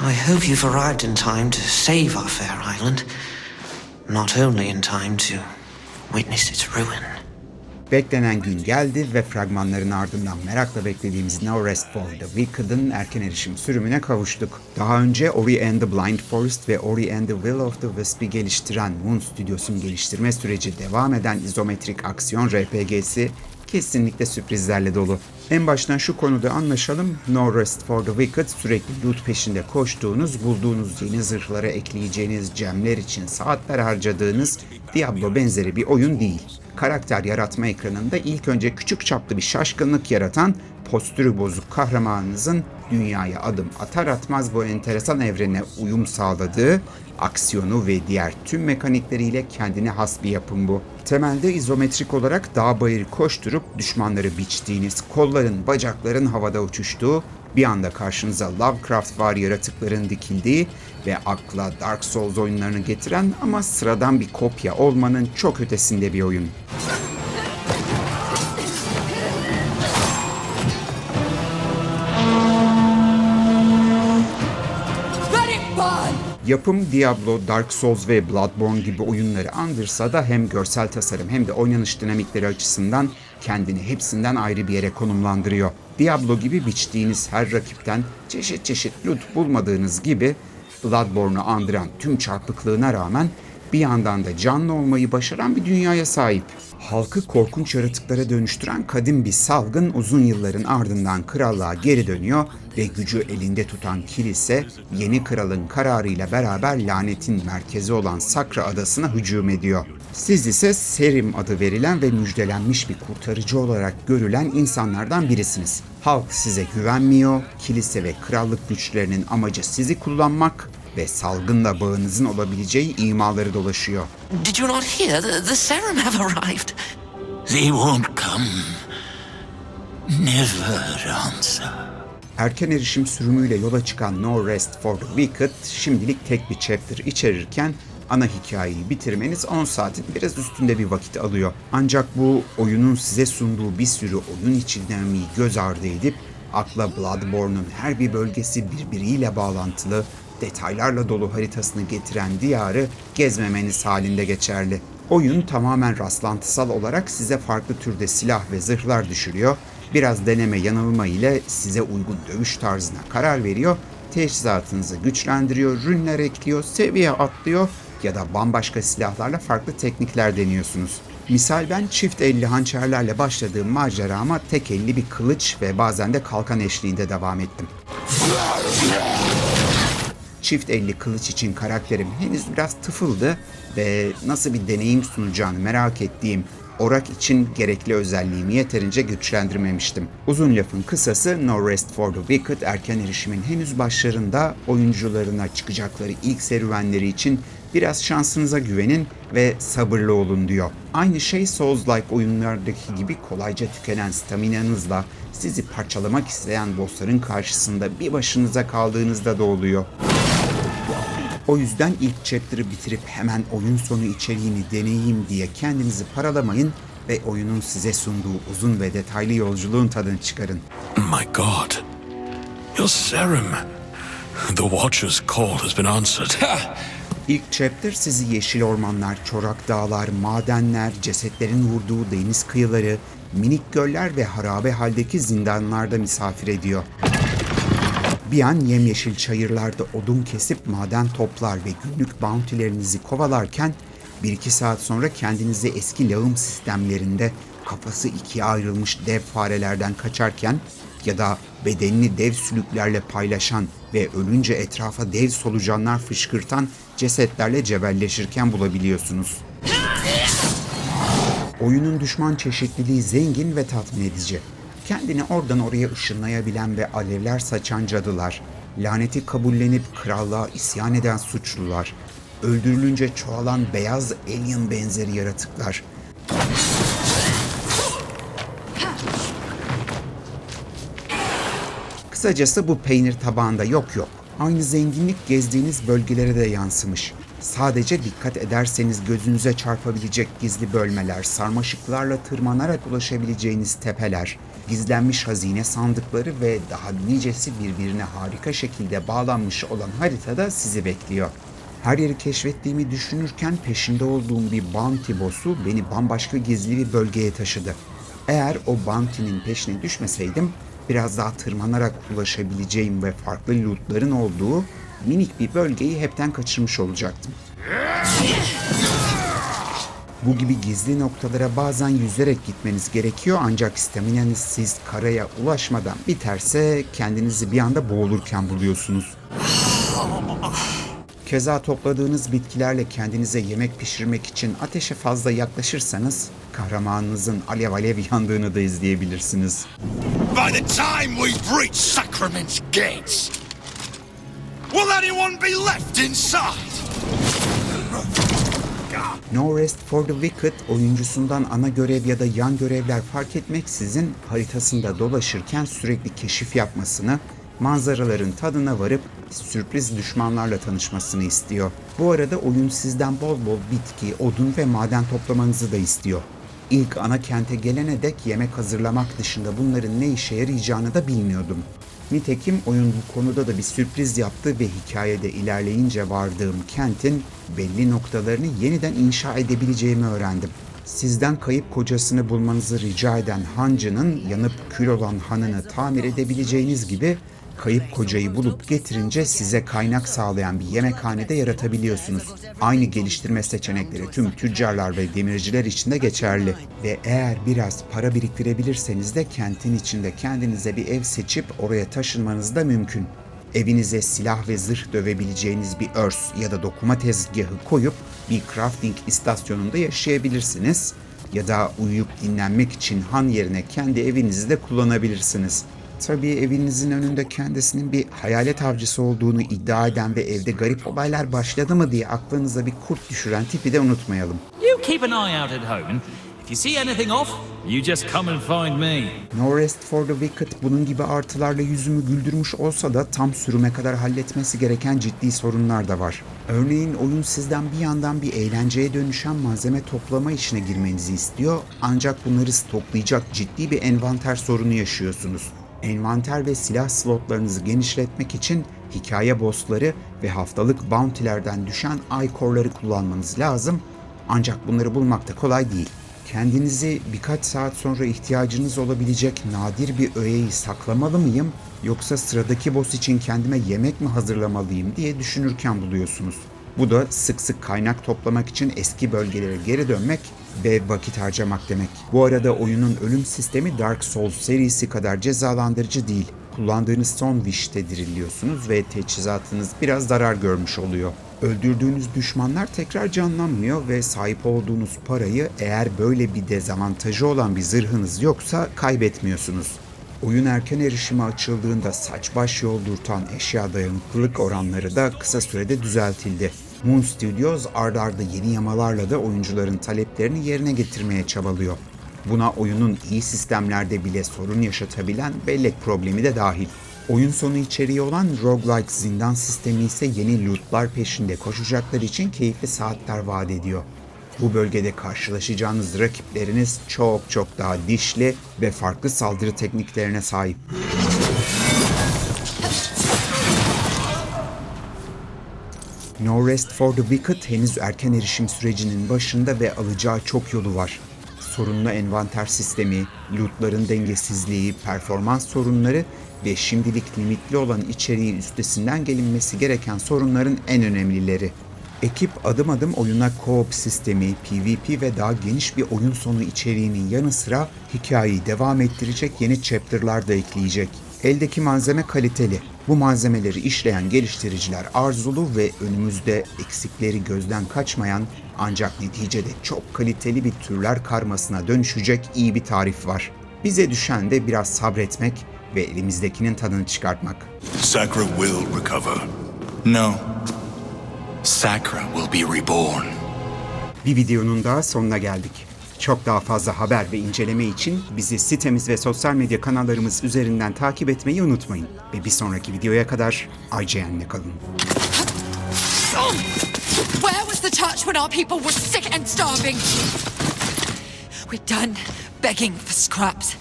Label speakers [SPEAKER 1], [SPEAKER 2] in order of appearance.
[SPEAKER 1] I hope you've arrived in time to save our fair island. Not only in time to witness its ruin.
[SPEAKER 2] Beklenen gün geldi ve fragmanların ardından merakla beklediğimiz No Rest for the Wicked'ın erken erişim sürümüne kavuştuk. Daha önce Ori and the Blind Forest ve Ori and the Will of the Wisp'i geliştiren Moon Studios'un geliştirme süreci devam eden izometrik aksiyon RPG'si kesinlikle sürprizlerle dolu. En baştan şu konuda anlaşalım. No Rest for the Wicked sürekli loot peşinde koştuğunuz, bulduğunuz yeni zırhlara ekleyeceğiniz gemler için saatler harcadığınız Diablo benzeri bir oyun değil. Karakter yaratma ekranında ilk önce küçük çaplı bir şaşkınlık yaratan, postürü bozuk kahramanınızın dünyaya adım atar atmaz bu enteresan evrene uyum sağladığı, aksiyonu ve diğer tüm mekanikleriyle kendine has bir yapım bu. Temelde izometrik olarak dağ bayır koşturup düşmanları biçtiğiniz, kolların, bacakların havada uçuştuğu, bir anda karşınıza Lovecraft var yaratıkların dikildiği ve akla Dark Souls oyunlarını getiren ama sıradan bir kopya olmanın çok ötesinde bir oyun. Yapım Diablo, Dark Souls ve Bloodborne gibi oyunları andırsa da hem görsel tasarım hem de oynanış dinamikleri açısından kendini hepsinden ayrı bir yere konumlandırıyor. Diablo gibi biçtiğiniz her rakipten çeşit çeşit loot bulmadığınız gibi Bloodborne'u andıran tüm çarpıklığına rağmen bir yandan da canlı olmayı başaran bir dünyaya sahip. Halkı korkunç yaratıklara dönüştüren kadim bir salgın uzun yılların ardından krallığa geri dönüyor ve gücü elinde tutan kilise yeni kralın kararıyla beraber lanetin merkezi olan Sakra adasına hücum ediyor. Siz ise Serim adı verilen ve müjdelenmiş bir kurtarıcı olarak görülen insanlardan birisiniz. Halk size güvenmiyor, kilise ve krallık güçlerinin amacı sizi kullanmak ve salgınla bağınızın olabileceği imaları dolaşıyor.
[SPEAKER 1] Did you not hear? The, the serum have arrived.
[SPEAKER 3] They won't come. Never answer.
[SPEAKER 2] Erken erişim sürümüyle yola çıkan No Rest for the Wicked şimdilik tek bir chapter içerirken ana hikayeyi bitirmeniz 10 saatin biraz üstünde bir vakit alıyor. Ancak bu oyunun size sunduğu bir sürü oyun içi dinamiği göz ardı edip akla Bloodborne'un her bir bölgesi birbiriyle bağlantılı, detaylarla dolu haritasını getiren diyarı gezmemeniz halinde geçerli. Oyun tamamen rastlantısal olarak size farklı türde silah ve zırhlar düşürüyor. Biraz deneme yanılma ile size uygun dövüş tarzına karar veriyor. Teçhizatınızı güçlendiriyor, rünler ekliyor, seviye atlıyor ya da bambaşka silahlarla farklı teknikler deniyorsunuz. Misal ben çift elli hançerlerle başladığım macerama tek elli bir kılıç ve bazen de kalkan eşliğinde devam ettim. Çift elli kılıç için karakterim henüz biraz tıfıldı ve nasıl bir deneyim sunacağını merak ettiğim orak için gerekli özelliğimi yeterince güçlendirmemiştim. Uzun lafın kısası No Rest for the Wicked erken erişimin henüz başlarında oyuncularına çıkacakları ilk serüvenleri için biraz şansınıza güvenin ve sabırlı olun diyor. Aynı şey Souls-like oyunlardaki gibi kolayca tükenen staminanızla sizi parçalamak isteyen bossların karşısında bir başınıza kaldığınızda da oluyor. O yüzden ilk chapter'ı bitirip hemen oyun sonu içeriğini deneyeyim diye kendinizi paralamayın ve oyunun size sunduğu uzun ve detaylı yolculuğun tadını çıkarın.
[SPEAKER 3] My God. Your serum. The Watcher's call has been answered.
[SPEAKER 2] İlk chapter sizi yeşil ormanlar, çorak dağlar, madenler, cesetlerin vurduğu deniz kıyıları, minik göller ve harabe haldeki zindanlarda misafir ediyor. Bir an yemyeşil çayırlarda odun kesip maden toplar ve günlük bounty'lerinizi kovalarken bir iki saat sonra kendinizi eski lağım sistemlerinde kafası ikiye ayrılmış dev farelerden kaçarken ya da bedenini dev sülüklerle paylaşan ve ölünce etrafa dev solucanlar fışkırtan cesetlerle cebelleşirken bulabiliyorsunuz. Oyunun düşman çeşitliliği zengin ve tatmin edici. Kendini oradan oraya ışınlayabilen ve alevler saçan cadılar, laneti kabullenip krallığa isyan eden suçlular, öldürülünce çoğalan beyaz alien benzeri yaratıklar, Kısacası bu peynir tabağında yok yok. Aynı zenginlik gezdiğiniz bölgelere de yansımış. Sadece dikkat ederseniz gözünüze çarpabilecek gizli bölmeler, sarmaşıklarla tırmanarak ulaşabileceğiniz tepeler, gizlenmiş hazine sandıkları ve daha nicesi birbirine harika şekilde bağlanmış olan haritada sizi bekliyor. Her yeri keşfettiğimi düşünürken peşinde olduğum bir bounty boss'u beni bambaşka gizli bir bölgeye taşıdı. Eğer o bounty'nin peşine düşmeseydim biraz daha tırmanarak ulaşabileceğim ve farklı lootların olduğu minik bir bölgeyi hepten kaçırmış olacaktım. Bu gibi gizli noktalara bazen yüzerek gitmeniz gerekiyor ancak staminanız siz karaya ulaşmadan biterse kendinizi bir anda boğulurken buluyorsunuz. Keza topladığınız bitkilerle kendinize yemek pişirmek için ateşe fazla yaklaşırsanız kahramanınızın alev alev yandığını da izleyebilirsiniz.
[SPEAKER 3] By the time we've reached Sacrament's gates, will anyone be left inside?
[SPEAKER 2] No Rest for the Wicked oyuncusundan ana görev ya da yan görevler fark etmeksizin haritasında dolaşırken sürekli keşif yapmasını, manzaraların tadına varıp sürpriz düşmanlarla tanışmasını istiyor. Bu arada oyun sizden bol bol bitki, odun ve maden toplamanızı da istiyor. İlk ana kente gelene dek yemek hazırlamak dışında bunların ne işe yarayacağını da bilmiyordum. Nitekim oyun bu konuda da bir sürpriz yaptı ve hikayede ilerleyince vardığım kentin belli noktalarını yeniden inşa edebileceğimi öğrendim. Sizden kayıp kocasını bulmanızı rica eden hancının yanıp kül olan hanını tamir edebileceğiniz gibi kayıp kocayı bulup getirince size kaynak sağlayan bir yemekhanede yaratabiliyorsunuz. Aynı geliştirme seçenekleri tüm tüccarlar ve demirciler için de geçerli. Ve eğer biraz para biriktirebilirseniz de kentin içinde kendinize bir ev seçip oraya taşınmanız da mümkün. Evinize silah ve zırh dövebileceğiniz bir örs ya da dokuma tezgahı koyup bir crafting istasyonunda yaşayabilirsiniz ya da uyuyup dinlenmek için han yerine kendi evinizi de kullanabilirsiniz. Tabii evinizin önünde kendisinin bir hayalet avcısı olduğunu iddia eden ve evde garip olaylar başladı mı diye aklınıza bir kurt düşüren tipi de unutmayalım.
[SPEAKER 4] You keep an eye out at home, and if you see anything off, you just come and find me.
[SPEAKER 2] No Rest for the Wicked bunun gibi artılarla yüzümü güldürmüş olsa da tam sürüme kadar halletmesi gereken ciddi sorunlar da var. Örneğin oyun sizden bir yandan bir eğlenceye dönüşen malzeme toplama işine girmenizi istiyor ancak bunları stoklayacak ciddi bir envanter sorunu yaşıyorsunuz. Envanter ve silah slotlarınızı genişletmek için hikaye bossları ve haftalık bounty'lerden düşen icore'ları kullanmanız lazım ancak bunları bulmak da kolay değil. Kendinizi birkaç saat sonra ihtiyacınız olabilecek nadir bir öğeyi saklamalı mıyım yoksa sıradaki boss için kendime yemek mi hazırlamalıyım diye düşünürken buluyorsunuz. Bu da sık sık kaynak toplamak için eski bölgelere geri dönmek ve vakit harcamak demek. Bu arada oyunun ölüm sistemi Dark Souls serisi kadar cezalandırıcı değil. Kullandığınız son wish'te diriliyorsunuz ve teçhizatınız biraz zarar görmüş oluyor. Öldürdüğünüz düşmanlar tekrar canlanmıyor ve sahip olduğunuz parayı eğer böyle bir dezavantajı olan bir zırhınız yoksa kaybetmiyorsunuz. Oyun erken erişime açıldığında saç baş yoldurtan eşya dayanıklılık oranları da kısa sürede düzeltildi. Moon Studios ard arda yeni yamalarla da oyuncuların taleplerini yerine getirmeye çabalıyor. Buna oyunun iyi sistemlerde bile sorun yaşatabilen bellek problemi de dahil. Oyun sonu içeriği olan roguelike zindan sistemi ise yeni lootlar peşinde koşacaklar için keyifli saatler vaat ediyor. Bu bölgede karşılaşacağınız rakipleriniz çok çok daha dişli ve farklı saldırı tekniklerine sahip. No Rest for the Wicked henüz erken erişim sürecinin başında ve alacağı çok yolu var. Sorunlu envanter sistemi, lootların dengesizliği, performans sorunları ve şimdilik limitli olan içeriği üstesinden gelinmesi gereken sorunların en önemlileri. Ekip adım adım oyuna co-op sistemi, PvP ve daha geniş bir oyun sonu içeriğinin yanı sıra hikayeyi devam ettirecek yeni chapter'lar da ekleyecek. Eldeki malzeme kaliteli. Bu malzemeleri işleyen geliştiriciler arzulu ve önümüzde eksikleri gözden kaçmayan ancak neticede çok kaliteli bir türler karmasına dönüşecek iyi bir tarif var. Bize düşen de biraz sabretmek ve elimizdekinin tadını çıkartmak.
[SPEAKER 3] Sacra will recover. No. Sacra will be reborn.
[SPEAKER 2] Bir videonun daha sonuna geldik. Çok daha fazla haber ve inceleme için bizi sitemiz ve sosyal medya kanallarımız üzerinden takip etmeyi unutmayın. Ve bir sonraki videoya kadar IGN'le kalın.
[SPEAKER 5] Where was the church when our people were sick and starving? We're done begging for scraps.